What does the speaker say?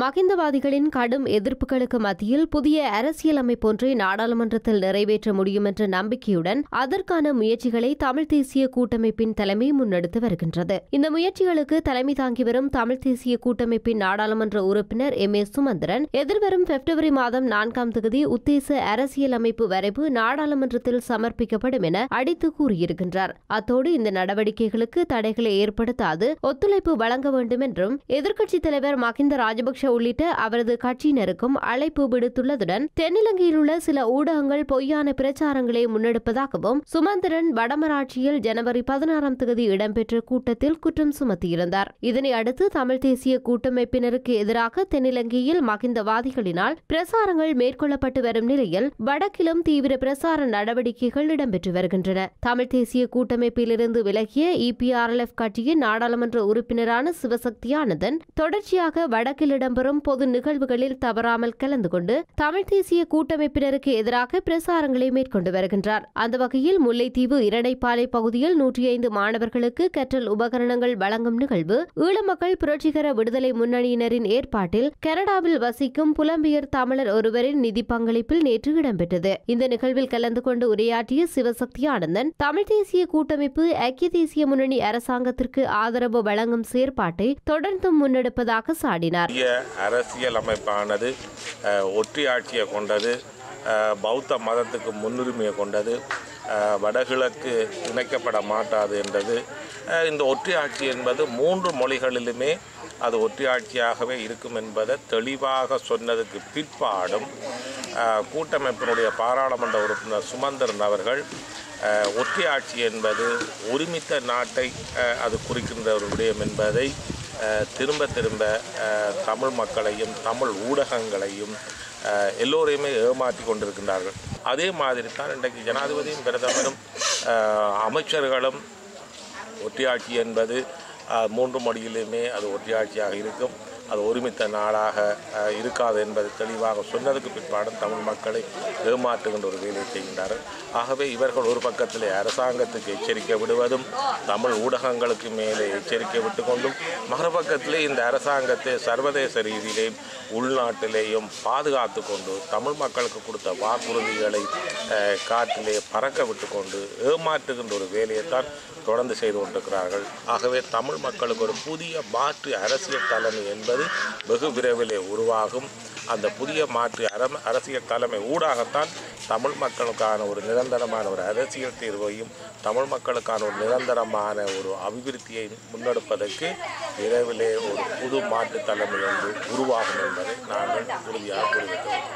மகிந்தவாதிகளின் கடும் எதிர்ப்புகளுக்கு மத்தியில் புதிய அரசியலமைப்பொன்றை நாடாளுமன்றத்தில் நிறைவேற்ற முடியும் என்ற நம்பிக்கையுடன் அதற்கான முயற்சிகளை தமிழ் தேசிய கூட்டமைப்பின் தலைமை முன்னெடுத்து வருகின்றது. இந்த முயற்சிகளுக்கு தலைமை தாங்கி வரும் தமிழ் தேசிய கூட்டமைப்பின் நாடாளுமன்ற உறுப்பினர் எம். ஏ. சுமந்திரன் எதிர்வரும் பிப்ரவரி மாதம் நான்காம் தேதி உத்தேச அரசியலமைப்பு வரைவு நாடாளுமன்றத்தில் சமர்ப்பிக்கப்படும் என அடித்து கூறியிருக்கின்றார். அத்தோடு இந்த நடவடிக்கைகளுக்கு தடைகளை ஏற்படுத்தாது ஒத்துழைப்பு வழங்க வேண்டும் என்றும் எதிர்க்கட்சித் தலைவர் மகிந்த ராஜபக்ஷ உள்ளிட்ட அவரது கட்சியினருக்கும் அழைப்பு விடுத்துள்ளதுடன் தென்னிலங்கையில் உள்ள சில ஊடகங்கள் பொய்யான பிரச்சாரங்களை முன்னெடுப்பதாகவும் சுமந்திரன் வடமராட்சியில் ஜனவரி பதினாறாம் தேதி இடம்பெற்ற கூட்டத்தில் குற்றம் சுமத்தியிருந்தார். இதனை அடுத்து தமிழ் தேசிய கூட்டமைப்பினருக்கு எதிராக தென்னிலங்கையில் மகிந்தவாதிகளினால் பிரசாரங்கள் மேற்கொள்ளப்பட்டு வரும் நிலையில் வடக்கிலும் தீவிர பிரசார நடவடிக்கைகள் இடம்பெற்று வருகின்றன. தமிழ் தேசிய கூட்டமைப்பிலிருந்து விலகிய இபிஆர்எல்எஃப் கட்சியின் நாடாளுமன்ற உறுப்பினரான சிவசக்தியானந்தன் தொடர்ச்சியாக வடக்கிலிடம் இடம்பெறும் பொது நிகழ்வுகளில் தவறாமல் கலந்து கொண்டு தமிழ் தேசிய கூட்டமைப்பினருக்கு எதிராக பிரசாரங்களை மேற்கொண்டு வருகின்றார். அந்த வகையில் முல்லைத்தீவு இரணைப்பாலை பகுதியில் நூற்றி ஐந்து மாணவர்களுக்கு கற்றல் உபகரணங்கள் வழங்கும் நிகழ்வு ஈழமக்கள் புரட்சிகர விடுதலை முன்னணியினரின் ஏற்பாட்டில் கனடாவில் வசிக்கும் புலம்பெயர் தமிழர் ஒருவரின் நிதி பங்களிப்பில் நேற்று இடம்பெற்றது. இந்த நிகழ்வில் கலந்து கொண்டு உரையாற்றிய சிவசக்தி ஆனந்தன் தமிழ் தேசிய கூட்டமைப்பு ஐக்கிய தேசிய முன்னணி அரசாங்கத்திற்கு ஆதரவு வழங்கும் செயற்பாட்டை தொடர்ந்தும் முன்னெடுப்பதாக சாடினார். அரசியல் அமைப்பானது அஹ், கொண்டது பௌத்த மதத்துக்கு முன்னுரிமையை கொண்டது வடகிழக்கு இணைக்கப்பட மாட்டாது என்றது. இந்த ஒற்றியாட்சி என்பது மூன்று மொழிகளிலுமே அது ஒற்றியாட்சியாகவே இருக்கும் என்பதை தெளிவாக சொன்னதுக்கு பிற்பாடும் கூட்டமைப்பினுடைய பாராளுமன்ற உறுப்பினர் சுமந்திரன் அவர்கள் ஒற்றியாட்சி என்பது ஒருமித்த நாட்டை அது குறிக்கின்ற ஒரு விடயம் என்பதை திரும்ப திரும்ப தமிழ் மக்களையும் தமிழ் ஊடகங்களையும் எல்லோரையுமே ஏமாற்றி கொண்டிருக்கின்றார்கள். அதே மாதிரி தான் இன்றைக்கு ஜனாதிபதியும் பிரதமரும் அமைச்சர்களும் ஒற்றியாட்சி என்பது மூன்று மொழியிலுமே அது ஒற்றியாட்சியாக இருக்கும். அது ஒருமித்த நாடாக இருக்காது என்பதை தெளிவாக சொன்னதுக்கு பிற்பாடும் தமிழ் மக்களை ஏமாற்றுகின்ற ஒரு வேலையை செய்கின்றார்கள். ஆகவே இவர்கள் ஒரு பக்கத்திலே அரசாங்கத்துக்கு எச்சரிக்கை விடுவதும் தமிழ் ஊடகங்களுக்கு மேலே எச்சரிக்கை விட்டுக்கொண்டும் மறுபக்கத்திலே இந்த அரசாங்கத்தை சர்வதேச ரீதியிலேயும் உள்நாட்டிலேயும் பாதுகாத்து கொண்டு தமிழ் மக்களுக்கு கொடுத்த வாக்குறுதிகளை காட்டிலே பறக்க பறக்க விட்டுக்கொண்டு ஏமாற்றுகின்ற ஒரு வேலையைத்தான் தொடர்ந்து செய்து கொண்டிருக்கிறார்கள். ஆகவே தமிழ் மக்களுக்கு ஒரு புதிய மாற்று அரசியல் தலைமை என்பது வெகு விரைவிலே உருவாகும். அந்த புதிய மாற்று அரம் அரசியல் தலைமை ஊடாகத்தான் தமிழ் மக்களுக்கான ஒரு நிரந்தரமான ஒரு அரசியல் தீர்வையும் தமிழ் மக்களுக்கான ஒரு நிரந்தரமான ஒரு அபிவிருத்தியை முன்னெடுப்பதற்கு விரைவிலே ஒரு புது மாற்று தலைமை ஒன்று உருவாகும் என்பதை நாங்கள் உறுதியாக கூறிவிட்டோம்